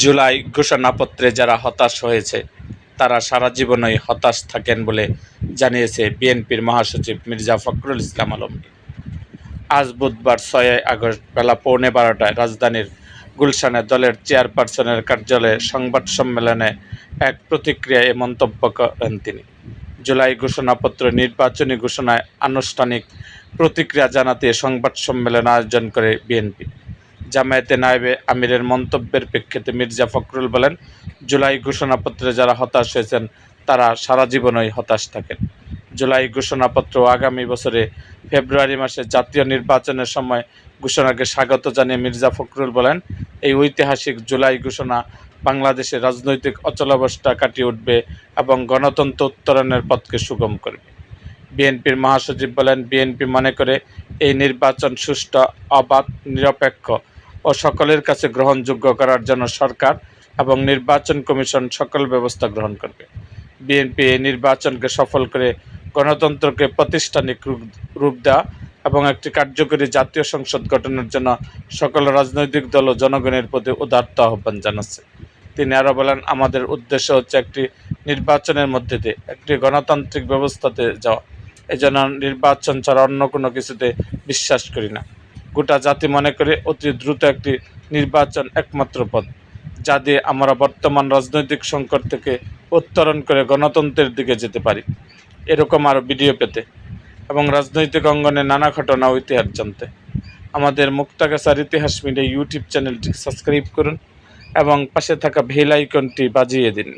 জুলাই ঘোষণাপত্রে যারা হতাশ হয়েছে, তারা সারা জীবনই হতাশ থাকেন বলে জানিয়েছে বিএনপির মহাসচিব মির্জা ফখরুল ইসলাম আলমগীর আজ বুধবার ছয় আগস্ট বেলা পৌনে বারোটায় রাজধানীর গুলশানে দলের চেয়ারপারসনের কার্যালয়ে সংবাদ সম্মেলনে এক প্রতিক্রিয়ায় এ মন্তব্য করেন তিনি। জুলাই ঘোষণাপত্র নির্বাচনী ঘোষণায় আনুষ্ঠানিক প্রতিক্রিয়া জানাতে সংবাদ সম্মেলন আয়োজন করে বিএনপি। জামায়াতে নায়েবে আমিরের মন্তব্যের প্রেক্ষিতে মির্জা ফখরুল বলেন, জুলাই ঘোষণাপত্রে যারা হতাশ হয়েছেন, তারা সারা জীবনই হতাশ থাকেন। জুলাই ঘোষণাপত্র আগামী বছরে ফেব্রুয়ারি মাসে জাতীয় নির্বাচনের সময় ঘোষণাকে স্বাগত জানিয়ে মির্জা ফখরুল বলেন, এই ঐতিহাসিক জুলাই ঘোষণা বাংলাদেশের রাজনৈতিক অচলাবস্থা কাটিয়ে উঠবে এবং গণতন্ত্র উত্তরণের পথকে সুগম করবে। বিএনপির মহাসচিব বলেন, বিএনপি মনে করে এই নির্বাচন সুষ্ঠু, অবাধ, নিরপেক্ষ ও সকলের কাছে গ্রহণযোগ্য করার জন্য সরকার এবং নির্বাচন কমিশন সকল ব্যবস্থা গ্রহণ করবে। বিএনপি এই নির্বাচনকে সফল করে গণতন্ত্রকে প্রাতিষ্ঠানিক রূপ- দেওয়া এবং একটি কার্যকরী জাতীয় সংসদ গঠনের জন্য সকল রাজনৈতিক দল ও জনগণের প্রতি উদার্ত আহ্বান জানাচ্ছে। তিনি আরও বলেন, আমাদের উদ্দেশ্য হচ্ছে একটি নির্বাচনের মধ্যে দিয়ে একটি গণতান্ত্রিক ব্যবস্থাতে যাওয়া। এজন্য নির্বাচন ছাড়া অন্য কোনো কিছুতে বিশ্বাস করি না। গোটা জাতি মনে করে অতি দ্রুত একটি নির্বাচন একমাত্র পথ, যা দিয়ে আমরা বর্তমান রাজনৈতিক সংকট থেকে উত্তরণ করে গণতন্ত্রের দিকে যেতে পারি। এরকম আরও ভিডিও পেতে এবং রাজনৈতিক অঙ্গনে নানা ঘটনা ও ইতিহাস জানতে। আমাদের মুক্তাগাছার ইতিহাস মিডিয়া ইউটিউব চ্যানেলটি সাবস্ক্রাইব করুন এবং পাশে থাকা বেল আইকনটি বাজিয়ে দিন।